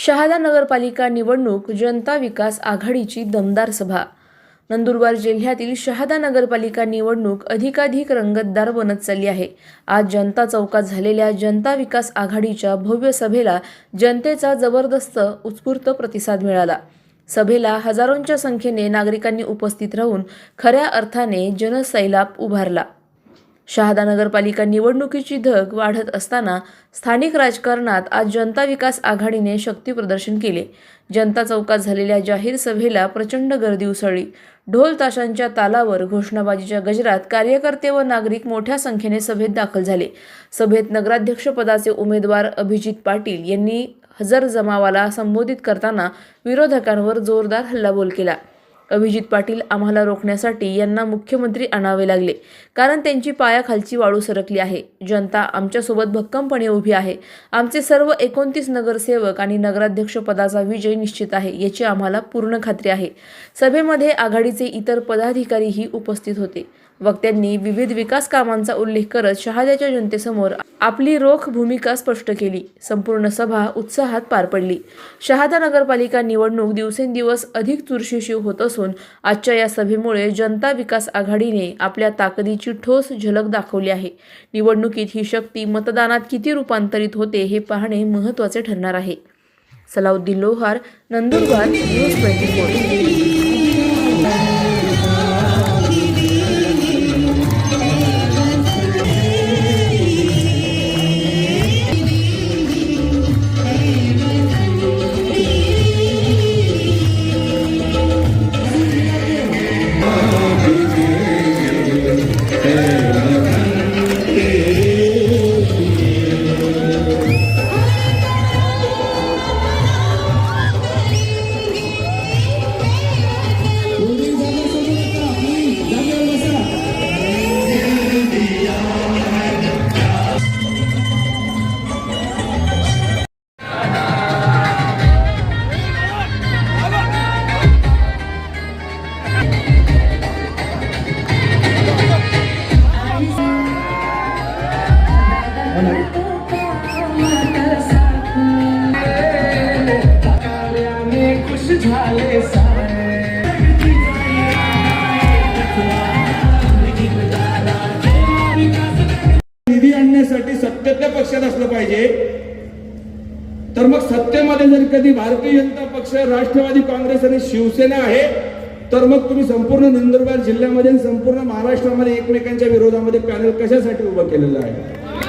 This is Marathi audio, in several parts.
शहादा नगरपालिका निवडणूक जनता विकास आघाडीची दमदार सभा. नंदुरबार जिल्ह्यातील शहादा नगरपालिका निवडणूक अधिकाधिक रंगतदार बनत चालली आहे. आज जनता चौकात झालेल्या जनता विकास आघाडीच्या भव्य सभेला जनतेचा जबरदस्त उत्स्फूर्त प्रतिसाद मिळाला. सभेला हजारोंच्या संख्येने नागरिकांनी उपस्थित राहून खऱ्या अर्थाने जनसैलाब उभारला. शहादा नगरपालिका निवडणुकीची धग वाढत असताना स्थानिक राजकारणात आज जनता विकास आघाडीने शक्ती प्रदर्शन केले. जनता चौकात झालेल्या जाहीर सभेला प्रचंड गर्दी उसळली. ढोल ताशांच्या तालावर घोषणाबाजीच्या गजरात कार्यकर्ते व नागरिक मोठ्या संख्येने सभेत दाखल झाले. सभेत नगराध्यक्षपदाचे उमेदवार अभिजित पाटील यांनी हजर जमावाला संबोधित करताना विरोधकांवर जोरदार हल्लाबोल केला. अभिजित पाटील आम्हाला रोखण्यासाठी यांना मुख्यमंत्री आणावे लागले. कारण त्यांची पायाखालची वाळू सरकली आहे. जनता आमच्यासोबत भक्कमपणे उभी आहे. आमचे सर्व एकोणतीस नगरसेवक आणि नगराध्यक्ष पदाचा विजय निश्चित आहे याची आम्हाला पूर्ण खात्री आहे. सभेमध्ये आघाडीचे इतर पदाधिकारीही उपस्थित होते. वक्त्यांनी विविध विकास कामांचा उल्लेख करत शहाद्याच्या जनतेसमोर आपली रोख भूमिका स्पष्ट केली. संपूर्ण सभा उत्साहात पार पडली. शहादा नगरपालिका निवडणूक दिवसेंदिवस अधिक चुरशीशी होत असून आजच्या या सभेमुळे जनता विकास आघाडीने आपल्या ताकदीची ठोस झलक दाखवली आहे. निवडणुकीत ही शक्ती मतदानात किती रूपांतरित होते हे पाहणे महत्त्वाचे ठरणार आहे. Salauddin Lohar Nandurbar news twenty four. निधी आणण्यासाठी सत्तेतल्या पक्षात असलं पाहिजे. तर मग सत्तेमध्ये जर कधी भारतीय जनता पक्ष राष्ट्रवादी काँग्रेस आणि शिवसेना आहे तर मग तुम्ही संपूर्ण नंदुरबार जिल्ह्यामध्ये संपूर्ण महाराष्ट्रामध्ये एकमेकांच्या विरोधामध्ये पॅनल कशासाठी उभं केलेलं आहे?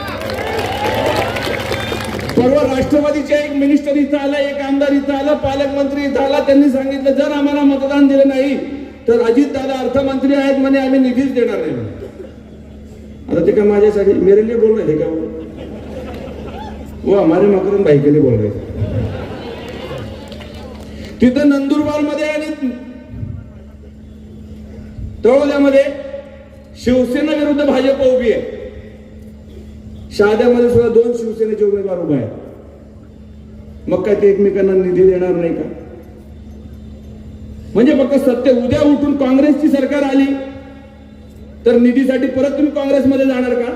परवा राष्ट्रवादीचे एक मिनिस्टर इथं आला एक आमदार इथं आला पालकमंत्री इथं आला त्यांनी सांगितलं जर आम्हाला मतदान दिलं नाही तर अजित दादा अर्थमंत्री आहेत म्हणे आम्ही निधीच देणार नाही आता ते का माझ्यासाठी मेरे लिए बोल रहे थे का? वो हमारे मकरन भाई के लिए बोल रहे थे तिथं नंदुरबारमध्ये आणि तळोद्यामध्ये शिवसेना विरुद्ध भाजप उभी आहे. शहाद्यामध्ये सुद्धा दोन शिवसेनेचे उमेदवार उभे आहेत. मग काय ते एकमेकांना निधी देणार नाही का? म्हणजे फक्त सत्य उद्या उठून काँग्रेसची सरकार आली तर निधीसाठी परत तुम्ही काँग्रेसमध्ये जाणार का?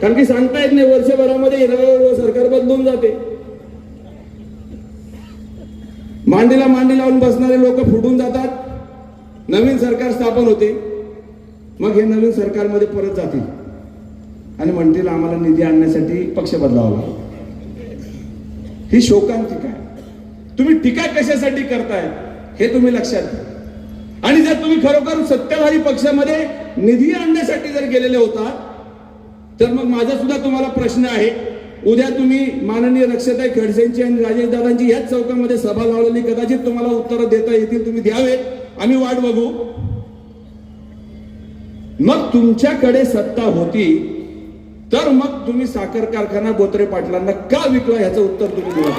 कारण की सांगता येत नाही वर्षभरामध्ये येणारं सरकार बदलून जाते. मांडीला मांडी लावून बसणारे लोक फुटून जातात. नवीन सरकार स्थापन होते. मग हे नवीन सरकारमध्ये परत जातील. आणि म्हणतील आम्हाला निधी आणण्यासाठी पक्ष बदलावा लागला. ही शोकांतिका आहे. तुम्ही टीका कशासाठी करताय हे तुम्ही लक्षात घ्या. आणि जर तुम्ही खरोखर सत्ताधारी पक्षामध्ये निधी आणण्यासाठी जर गेलेले होता तर मग माझा सुद्धा तुम्हाला प्रश्न आहे. उद्या तुम्ही माननीय रक्षताई खडसेंची आणि राजेश दादांची याच चौकामध्ये सभा लावलेली कदाचित तुम्हाला उत्तरं देता येतील तुम्ही द्यावे. आम्ही वाट बघू. मग तुमच्याकडे सत्ता होती तर मग तुम्ही साखर कारखाना बोत्रे पाटलांना का विकला? ह्याचं उत्तर तुम्ही दिलं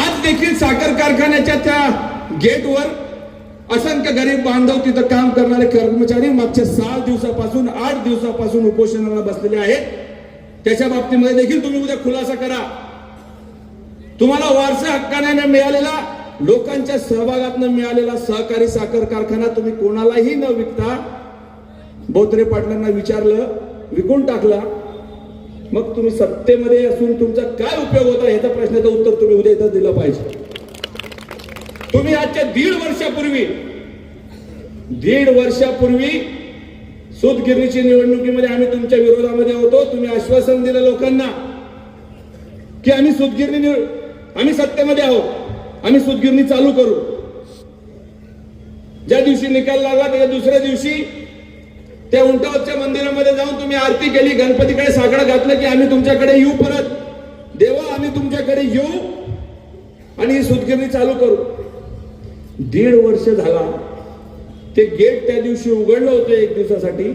आज देखील साखर कारखान्याच्या त्या गेटवर असंख्य गरीब बांधव तिथं काम करणारे कर्मचारी मागच्या सहा दिवसापासून आठ दिवसापासून उपोषणाला बसलेले आहेत. त्याच्या बाबतीमध्ये देखील तुम्ही उद्या खुलासा करा. तुम्हाला वारसा हक्काने मिळालेला लोकांच्या सहभागातनं मिळालेला सहकारी साखर कारखाना तुम्ही कोणालाही न विकता बोत्रे पाटलांना विचारलं विकून टाकला. मग तुम्ही सत्तेमध्ये असून तुमचा काय उपयोग होता याचा प्रश्नाचं उत्तर तुम्ही उद्या इथं दिलं पाहिजे. तुम्ही आजच्या दीड वर्षापूर्वी दीड वर्षापूर्वी सुतगिरणीची निवडणुकीमध्ये आम्ही तुमच्या विरोधामध्ये होतो. तुम्ही आश्वासन दिलं लोकांना की आम्ही सुतगिरणी निवड आम्ही सत्तेमध्ये आहोत. आम्ही सुतगिरणी चालू करू. ज्या दिवशी निकाल लागला त्याच्या दुसऱ्या दिवशी त्या उंटावरच्या मंदिरामध्ये जाऊन तुम्ही आरती केली गणपतीकडे साकडं घातलं की आम्ही तुमच्याकडे येऊ परत. देवा आम्ही तुमच्याकडे येऊ आणि ही चालू करू. दीड वर्ष झाला ते गेट त्या दिवशी उघडलं होतं एक दिवसासाठी.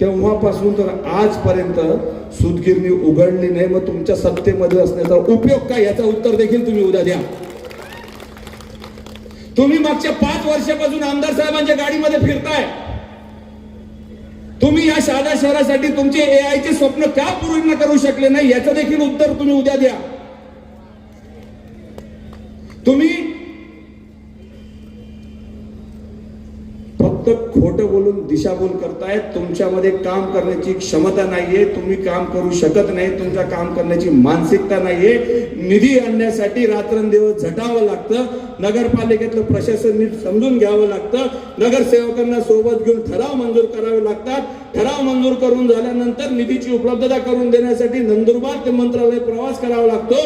तेव्हापासून तर आजपर्यंत सुतगिरणी उघडली नाही मग तुमच्या सत्तेमध्ये असण्याचा उपयोग काय? याचा उत्तर देखील तुम्ही उद्या द्या. तुम्ही मागच्या पाच वर्षापासून आमदार साहेबांच्या गाडीमध्ये फिरताय. तुम्ही या शहादा शहरासाठी तुमचे ए आयचे स्वप्न का पूर्ण करू शकले नाही? याचं देखील उत्तर तुम्ही उद्या द्या. तुम्ही फक्त खोटं बोलून दिशाभूल करतायत. तुमच्यामध्ये काम करण्याची क्षमता नाहीये. तुम्ही काम करू शकत नाही. तुमच्या काम करण्याची मानसिकता नाहीये. निधी आणण्यासाठी रात्रंदिवस झटावं लागतं. नगरपालिकेतलं प्रशासन नीट समजून घ्यावं लागतं. नगरसेवकांना सोबत घेऊन ठराव मंजूर करावे लागतात. ठराव मंजूर करून झाल्यानंतर निधीची उपलब्धता करून देण्यासाठी नंदुरबार ते मंत्रालय प्रवास करावा लागतो.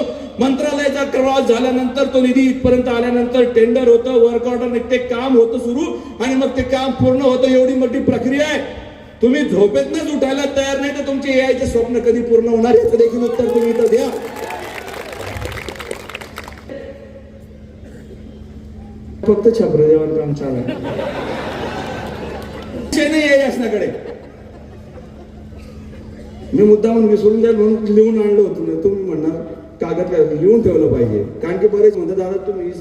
मंत्रालयाचा प्रवास झाल्यानंतर तो निधी इथपर्यंत आल्यानंतर टेंडर होतं वर्क ऑर्डर ते काम होतं सुरू. आणि मग ते काम पूर्ण होतं एवढी मोठी प्रक्रिया आहे. तुम्ही झोपेतनच उठायला तयार नाही तर तुमचे यायचे स्वप्न कधी पूर्ण होणार याचं देखील उत्तर तुम्ही इथं द्या. फक्त चालू आहे नाही आहे मी मुद्दामून विसरून जाईल म्हणून लिहून आणलं होतं. ना तुम्ही म्हणणार कागद काय लिहून ठेवलं पाहिजे. कारण की बरेच म्हणतात दादा तुम्ही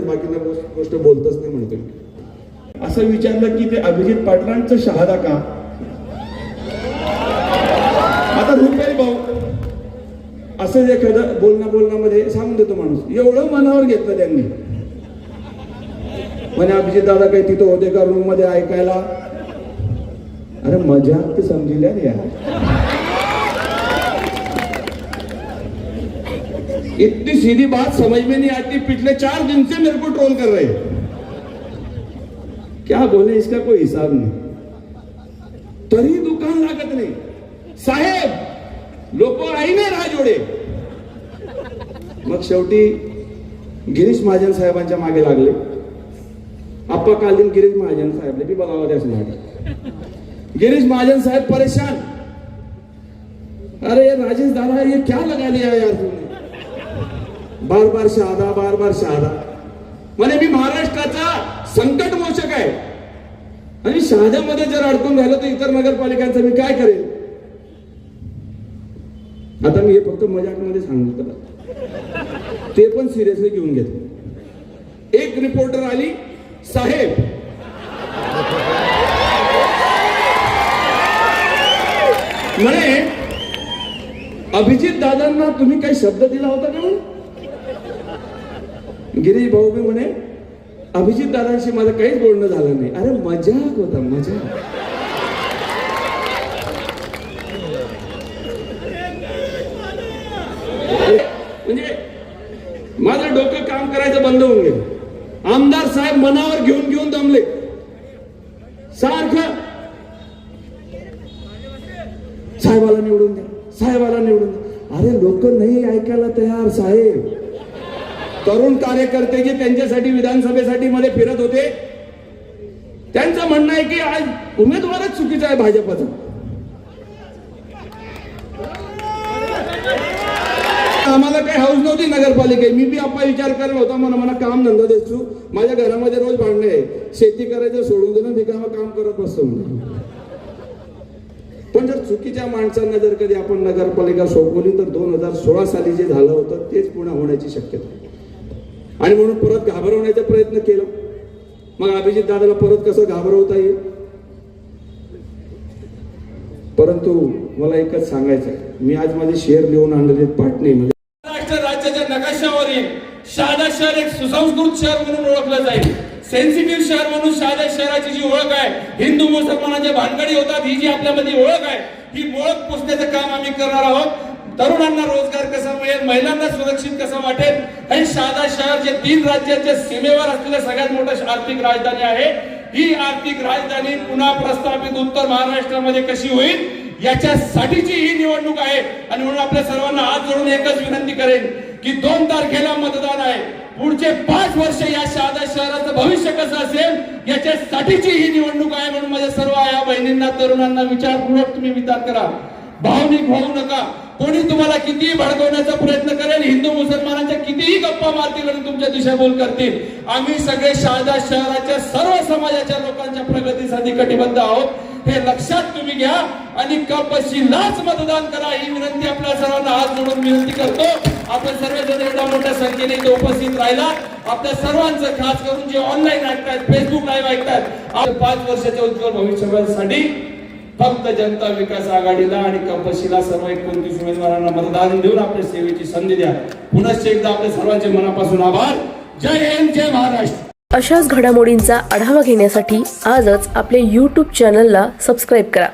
बाकीना गोष्ट गोष्ट बोलतच नाही म्हणतो असं विचारलं की ते अभिजित पाटलांचं शहादा का? आता रुपेल भाऊ असं एखादं बोलण्या बोलण्यामध्ये सांगून देतो माणूस. एवढं मनावर घेतलं त्यांनी. म्हणे अभिजित दादा काही तिथं होते का रूम मध्ये ऐकायला अरे मज़ा ते समजिल्या रे यार। इतनी सीधी बात समझ में नहीं आती, पिछले चार दिन से मेरे को ट्रोल कर रहे। क्या बोले, इसका कोई हिसाब नहीं। तरी दुकान लागत नाही। साहेब, लोग लोक आईने राजोडे मग शेवटी गिरीश महाजन साहेबांच्या मागे लागले। अप्पाकालीन गिरीश महाजन साहेब की बघावं त्या मागे गिरीश महाजन साहेब परेशान. अरे राजेश दादा ये क्या लगा लिया यार तूने बार बार शहादा बार बार शहादा. म्हणे मी महाराष्ट्राचा संकट मोचक आहे. आणि शहाद्यामध्ये जर अडकून राहिलो तर इतर नगरपालिकांचं मी काय करेन? आता मी हे फक्त मजाकमध्ये सांगितलं ते पण सिरियसली घेऊन घेतो. एक रिपोर्टर आली साहेब. म्हणे अभिजित दादांना तुम्ही काही शब्द दिला होता का म्हणे? गिरीश भाऊ मी म्हणे अभिजित दादांशी माझं काहीच बोलणं झालं नाही. अरे मजाक होता मजा म्हणजे माझं डोकं काम करायचं बंद होऊन गेलं. आमदार साहेब मनावर घेऊन घेऊन दमले. सारखं. साहेबाला निवडून द्या. साहेबाला निवडून द्या. अरे लोक नाही ऐकायला तयार साहेब. तरुण कार्यकर्ते जे त्यांच्यासाठी विधानसभेसाठी मध्ये फिरत होते. त्यांचं म्हणणं आहे की आज उमेदवारच चुकीचा आहे भाजपचा. आम्हाला काही हाऊस नव्हती नगरपालिके मी बी आप्पा विचार करत होता मला मला काम धंदा देतो माझ्या घरामध्ये रोज भांडणे आहे शेती करायचं सोडून देणं मी काम काम करत बसतो म्हणून. पण जर चुकीच्या माणसांना जर कधी आपण नगरपालिका सोपवली तर दोन हजार सोळा साली जे झालं होतं तेच पुन्हा होण्याची शक्यता आणि म्हणून परत घाबरवण्याचा प्रयत्न केला. मग अभिजित दादाला परत कसं घाबरवता येईल? परंतु मला एकच सांगायचं आहे. मी आज माझे शेअर लिहून आणलेले पाटणे म्हणजे महाराष्ट्र राज्याच्या नकाशावरील शहादा शहर एक सुसंस्कृत शहर म्हणून ओळखलं जाईल. सेन्सिटिव्ह शहर म्हणून शहादा शहराची जी ओळख आहे हिंदू मुसलमानाच्या भानगडी होतात ही जी आपल्यामध्ये ओळख आहे ही ओळख पुसण्याचं काम आम्ही करणार आहोत. तरुणांना रोजगार कसा मिळेल महिलांना सुरक्षित कसं वाटेल हे शहादा शहर जे तीन राज्याच्या सीमेवर असलेलं सगळ्यात मोठं आर्थिक राजधानी आहे. ही आर्थिक राजधानी पुन्हा प्रस्थापित उत्तर महाराष्ट्रामध्ये कशी होईल याच्यासाठीची ही निवडणूक आहे. आणि म्हणून आपल्या सर्वांना हात जोडून एकच विनंती करेन की दोन तारखेला मतदान आहे. पुढचे पाच वर्ष या शहादा शहराचं भविष्य कसं असेल याच्यासाठीची ही निवडणूक आहे म्हणून माझ्या सर्व या बहिणींना तरुणांना विचारपूर्वक तुम्ही विचार करा. भावनिक होऊ नका. कोणी तुम्हाला कितीही भडकवण्याचा प्रयत्न करेल हिंदू मुसलमानांच्या कितीही गप्पा मारतील आणि तुमच्या दिशाभूल करतील. आम्ही सगळे शारदा शहराच्या सर्व समाजाच्या लोकांच्या प्रगतीसाठी कटिबद्ध आहोत. हे लक्षात तुम्ही घ्या आणि कपशीलाच मतदान करा. ही विनंती आपल्या सर्वांना हात जोडून विनंती करतो. आपण सर्वजण एवढ्या मोठ्या संख्येने इथे उपस्थित राहिला. आपल्या सर्वांचं खास करून जे ऑनलाईन ऐकतायत फेसबुक लाईव्ह ऐकतायत आप- पाच वर्षाच्या उज्ज्वल भविष्यासाठी फक्त जनता विकास आघाडीला आणि कंपशीला सर्व एकोणतीस उमेदवारांना मतदान देऊन आपल्या सेवेची संधी द्या. पुनश्च एकदा आपल्या सर्वांचे मनापासून आभार. जय हिंद जय महाराष्ट्र. अशाच घडामोडींचा आढावा घेण्यासाठी आजच आपल्या यूट्यूब चॅनलला सबस्क्राईब करा.